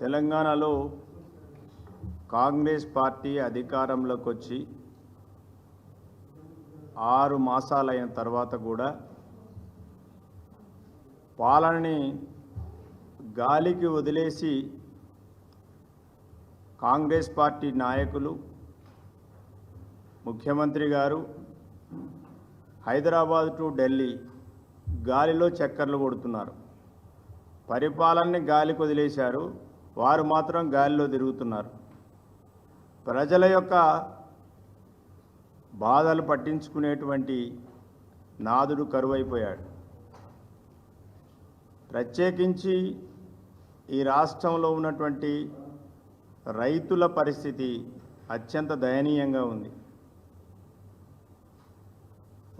తెలంగాణలో కాంగ్రెస్ పార్టీ అధికారంలోకి వచ్చి ఆరు మాసాలైన తర్వాత కూడా పాలనని గాలికి వదిలేసి కాంగ్రెస్ పార్టీ నాయకులు ముఖ్యమంత్రి గారు హైదరాబాద్ టు ఢిల్లీ గాలిలో చక్కర్లు కొడుతున్నారు. పరిపాలనని గాలికి వదిలేశారు. వారు మాత్రం గాలిలో తిరుగుతున్నారు. ప్రజల యొక్క బాధలు పట్టించుకునేటువంటి నాదుడు కరువైపోయాడు. ప్రత్యేకించి ఈ రాష్ట్రంలో ఉన్నటువంటి రైతుల పరిస్థితి అత్యంత దయనీయంగా ఉంది.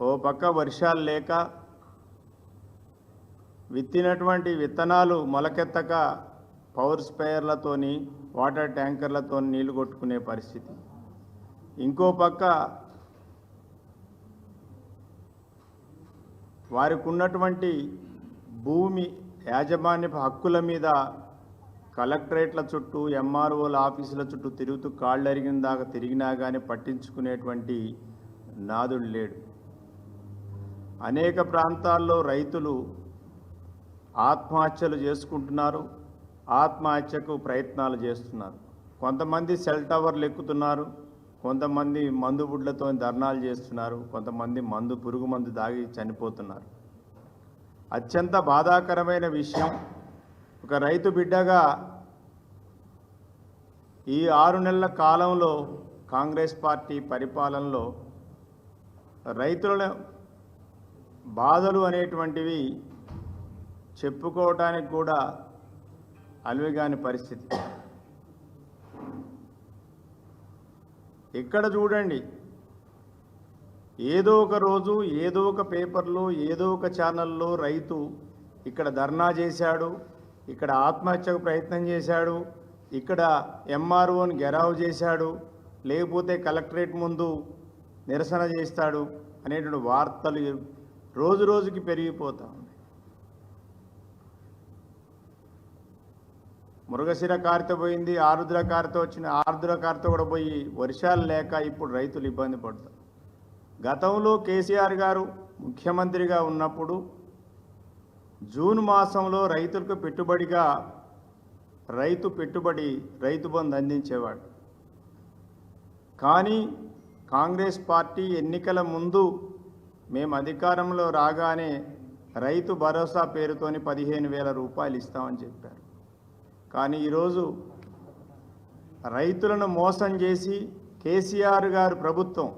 ఓ పక్క వర్షాలు లేక విత్తినటువంటి విత్తనాలు మొలకెత్తక పవర్ స్ప్రేయర్లతోని వాటర్ ట్యాంకర్లతో నీళ్ళు కొట్టుకునే పరిస్థితి. ఇంకో పక్క వారికి ఉన్నటువంటి భూమి యాజమాన్య హక్కుల మీద కలెక్టరేట్ల చుట్టూ ఎంఆర్ఓల ఆఫీసుల చుట్టూ తిరుగుతూ కాళ్ళు అరిగిన దాకా తిరిగినా కానీ పట్టించుకునేటువంటి నాదుడు లేడు. అనేక ప్రాంతాల్లో రైతులు ఆత్మహత్యలు చేసుకుంటున్నారు. ఆత్మహత్యకు ప్రయత్నాలు చేస్తున్నారు. కొంతమంది సెల్ టవర్లు ఎక్కుతున్నారు. కొంతమంది మందు బుడ్లతో ధర్నాలు చేస్తున్నారు. కొంతమంది మందు పురుగు మందు దాగి చనిపోతున్నారు. అత్యంత బాధాకరమైన విషయం ఒక రైతు బిడ్డగా ఈ ఆరు నెలల కాలంలో కాంగ్రెస్ పార్టీ పరిపాలనలో రైతుల బాధలు అనేటువంటివి చెప్పుకోవటానికి కూడా అలివిగాని పరిస్థితి. ఇక్కడ చూడండి. ఏదో ఒక రోజు ఏదో ఒక పేపర్లో ఏదో ఒక ఛానల్లో రైతు ఇక్కడ ధర్నా చేశాడు ఇక్కడ ఆత్మహత్యకు ప్రయత్నం చేశాడు ఇక్కడ ఎంఆర్ఓని గెరావు చేశాడు లేకపోతే కలెక్టరేట్ ముందు నిరసన చేస్తాడు అనేటువంటి వార్తలు రోజు రోజుకి పెరిగిపోతా. మృగశిర కారిత పోయింది ఆరుద్ర కారిత వచ్చిన ఆరుద్ర కారిత కూడా పోయి వర్షాలు లేక ఇప్పుడు రైతులు ఇబ్బంది పడతారు. గతంలో కేసీఆర్ గారు ముఖ్యమంత్రిగా ఉన్నప్పుడు జూన్ మాసంలో రైతులకు పెట్టుబడిగా రైతు పెట్టుబడి రైతు బంధు అందించేవాడు. కానీ కాంగ్రెస్ పార్టీ ఎన్నికల ముందు మేము అధికారంలో రాగానే రైతు భరోసా పేరుతోని పదిహేను వేల రూపాయలు ఇస్తామని చెప్పారు. కానీ ఈరోజు రైతులను మోసం చేసి కేసీఆర్ గారు ప్రభుత్వం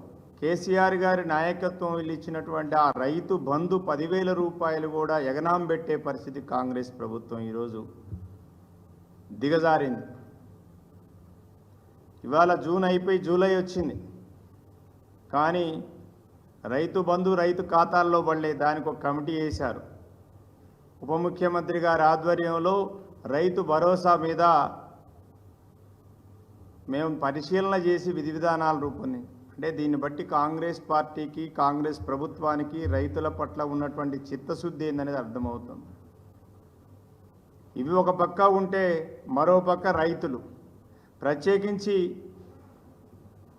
కేసీఆర్ గారి నాయకత్వం ఇచ్చినటువంటి ఆ రైతు బంధు పదివేల రూపాయలు కూడా ఎగనాం పెట్టే పరిస్థితి కాంగ్రెస్ ప్రభుత్వం ఈరోజు దిగజారింది. ఇవాళ జూన్ అయిపోయి జూలై వచ్చింది. కానీ రైతు బంధు రైతు ఖాతాల్లో పడలే దానికి ఒక కమిటీ వేశారు. ఉప ముఖ్యమంత్రి గారి ఆధ్వర్యంలో రైతు భరోసా మీద మేము పరిశీలన చేసి విధి విధానాలు రూపొంది. అంటే దీన్ని బట్టి కాంగ్రెస్ పార్టీకి కాంగ్రెస్ ప్రభుత్వానికి రైతుల పట్ల ఉన్నటువంటి చిత్తశుద్ధి ఏందనేది అర్థమవుతుంది. ఇవి ఒక పక్క ఉంటే మరో పక్క రైతులు. ప్రత్యేకించి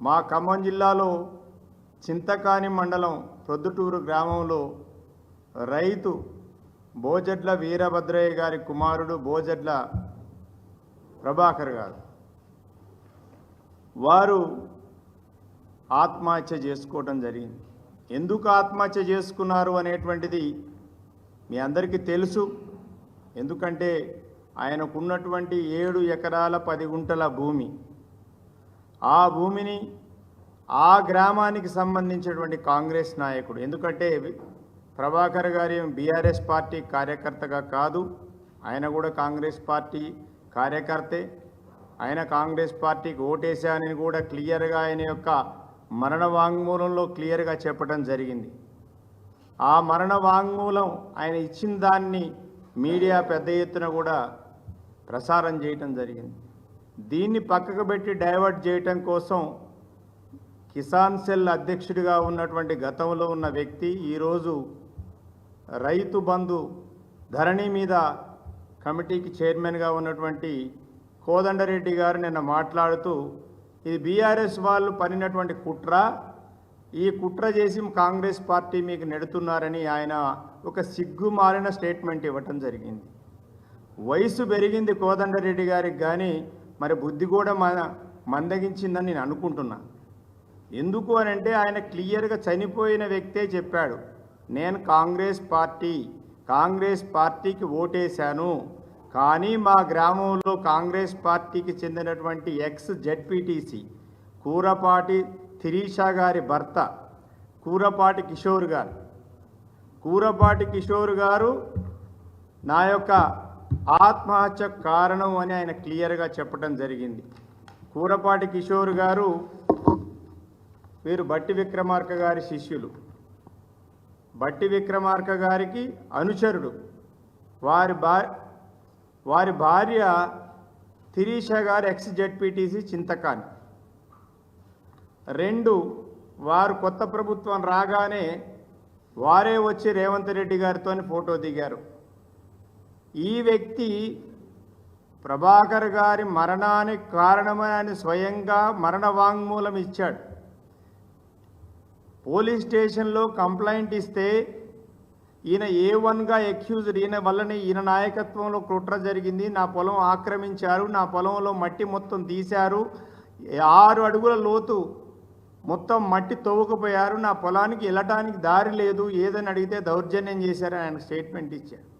మా ఖమ్మం జిల్లాలో చింతకాని మండలం ప్రొద్దుటూరు గ్రామంలో రైతు బోజడ్ల వీరభద్రయ్య గారి కుమారుడు బోజడ్ల ప్రభాకర్ గారు. వారు ఆత్మహత్య చేసుకోవటం జరిగింది. ఎందుకు ఆత్మహత్య చేసుకున్నారు అనేటువంటిది మీ అందరికీ తెలుసు. ఎందుకంటే ఆయనకున్నటువంటి ఏడు ఎకరాల పది గుంటల భూమి. ఆ భూమిని ఆ గ్రామానికి సంబంధించినటువంటి కాంగ్రెస్ నాయకుడు. ఎందుకంటే ప్రభాకర్ గారి బీఆర్ఎస్ పార్టీ కార్యకర్తగా కాదు ఆయన కూడా కాంగ్రెస్ పార్టీ కార్యకర్తే. ఆయన కాంగ్రెస్ పార్టీకి ఓటేశానని కూడా క్లియర్గా ఆయన యొక్క మరణ వాంగ్మూలంలో క్లియర్గా చెప్పడం జరిగింది. ఆ మరణ వాంగ్మూలం ఆయన ఇచ్చిన దాన్ని మీడియా పెద్ద ఎత్తున కూడా ప్రసారం చేయటం జరిగింది. దీన్ని పక్కకు పెట్టి డైవర్ట్ చేయటం కోసం కిసాన్ సెల్ అధ్యక్షుడిగా ఉన్నటువంటి గతంలో ఉన్న వ్యక్తి ఈరోజు రైతు బంధు ధరణి మీద కమిటీకి చైర్మన్గా ఉన్నటువంటి కోదండరెడ్డి గారు నిన్న మాట్లాడుతూ ఇది బీఆర్ఎస్ వాళ్ళు పనినటువంటి కుట్ర. ఈ కుట్ర చేసి కాంగ్రెస్ పార్టీ మీకు నెడుతున్నారని ఆయన ఒక సిగ్గుమాలిన స్టేట్మెంట్ ఇవ్వటం జరిగింది. వయసు పెరిగింది కోదండరెడ్డి గారికి కానీ మరి బుద్ధి కూడా మన మందగించిందని నేను అనుకుంటున్నా. ఎందుకు అని అంటే ఆయన క్లియర్గా చనిపోయిన వ్యక్తే చెప్పాడు. నేను కాంగ్రెస్ పార్టీ కాంగ్రెస్ పార్టీకి ఓటేశాను. కానీ మా గ్రామంలో కాంగ్రెస్ పార్టీకి చెందినటువంటి ఎక్స్ జెడ్పీటీసీ కూరపాటి తిరీషా గారి భర్త కూరపాటి కిషోర్ గారు. కూరపాటి కిషోర్ గారు నా యొక్క ఆత్మహత్య కారణం అని ఆయన క్లియర్గా చెప్పడం జరిగింది. కూరపాటి కిషోర్ గారు వీరు బట్టి విక్రమార్క గారి శిష్యులు. బట్టి విక్రమార్క గారికి అనుచరుడు. వారి భా వారి భార్య తిరీష గారు ఎక్స్ జెడ్పీటీసీ చింతకాని. రెండు వారు కొత్త ప్రభుత్వం రాగానే వారే వచ్చి రేవంత్ రెడ్డి గారితో ఫోటో దిగారు. ఈ వ్యక్తి ప్రభాకర్ గారి మరణానికి కారణమని స్వయంగా మరణ వాంగ్మూలం ఇచ్చాడు. పోలీస్ స్టేషన్లో కంప్లైంట్ ఇస్తే ఈయన ఏ వన్గా ఎక్యూజ్డ్ ఈయన వల్లనే ఈయన నాయకత్వంలో కుట్ర జరిగింది. నా పొలం ఆక్రమించారు నా పొలంలో మట్టి మొత్తం తీశారు. ఆరు అడుగుల లోతు మొత్తం మట్టి తవ్వుకుపోయారు. నా పొలానికి వెళ్ళటానికి దారి లేదు. ఏదని అడిగితే దౌర్జన్యం చేశారని ఆయన స్టేట్మెంట్ ఇచ్చారు.